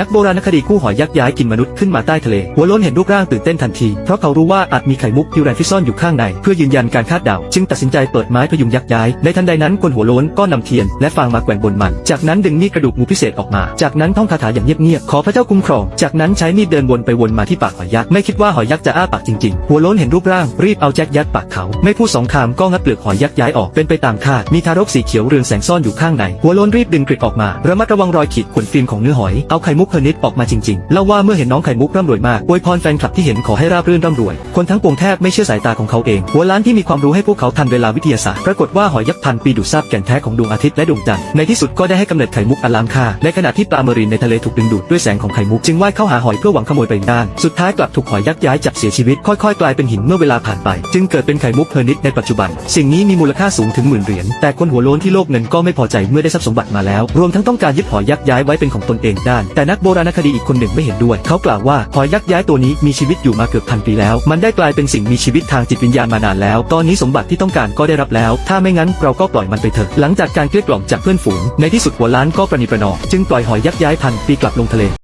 นักโบราณคดีกู้หอยยักษ์ย้ายกินมนุษย์ขึ้นมาใต้ทะเล หัวล้นเห็นรูปร่างตื่นเต้นทันที เพราะเขารู้ว่าอาจมีไข่มุกพิวแรนที่ซ่อนอยู่ข้างใน เพื่อยืนยันการคาดเดา จึงตัดสินใจเปิดไม้พยุงยักษ์ย้าย ในทันใดนั้นคนหัวล้นก็นำเทียนและฟางมาแกว่งบนมัน จากนั้นดึงมีดกระดูกงูพิเศษออกมา จากนั้นท่องคาถาอย่างเงียบๆ ขอพระเจ้าคุ้มครอง จากนั้นใช้มีดเดินวนไปวนมาที่ปากหอยยักษ์ ไม่คิดว่าหอยยักษ์จะอ้าปากจริงๆ หัวล้นเห็นรูปร่าง รีบเอาแจ็คยัดปากเขา ไม่พูดสองคำก็งัดเปลือกหอยยักษ์ย้ายออก เป็นไปตามคาด มีทารกสีเขียวเรืองแสงซ่อนอยู่ข้างใน หัวล้นรีบดึงกริดออกมา ระมัดระวังรอยขีดข่วนฟิล์มของเนื้อหอย เอาไข่มุกเฮอร์นิดออกมาจริงๆ เล่าว่าเมื่อเห็นน้องไข่มุกร่ำรวยมากอวยพรแฟนคลับที่เห็นขอให้ราบรื่นร่ำรวย คนทั้งปวงแทบไม่เชื่อสายตาของเขาเอง หัวล้านที่มีความรู้ให้พวกเขาทันเวลาวิทยาศาสตร์ ปรากฏว่าหอยยักษ์พันปีดูดซับแก่นแท้ของดวงอาทิตย์และดวงจันทร์ ในที่สุดก็ได้ให้กำเนิดไข่มุกอลามค่า ในขณะที่ปลาเมรีนในทะเลถูกดึงดูดด้วยแสงของไข่มุกจึงว่ายเข้าหาหอยเพื่อหวังขโมยไปด้าน สุดท้ายกลับถูกหอยยักษ์ย้ายจับเสียชีวิต ค่อยๆ กลายเป็นหินเมื่อเวลาผ่านไป จึงเกิดเป็นไข่มุกเฮอร์นิดในปัจจุบัน สิ่งนี้มีมูลค่าสูงถึงหมื่นเหรียญ แต่คนหัวโล้นที่โลภเงินก็ไม่พอใจเมื่อได้ทรัพย์สมบัติมาแล้ว รวมทั้งต้องการยึดหอยยักษ์ย้ายไว้เป็นของตนเองด้านแต่นักโบราณคดีอีกคนหนึ่งไม่เห็นด้วย เขากล่าวว่าหอยยักษ์ย้ายตัวนี้มีชีวิตอยู่มาเกือบพันปีแล้ว มันได้กลายเป็นสิ่งมีชีวิตทางจิตวิญญาณมานานแล้ว ตอนนี้สมบัติที่ต้องการก็ได้รับแล้ว ถ้าไม่งั้นเราก็ปล่อยมันไปเถอะ หลังจากการเกลี้ยกล่อมจากเพื่อนฝูง ในที่สุดหัวล้านก็ประนีประนอมจึงปล่อยหอยยักษ์ย้ายพันปีกลับลงทะเล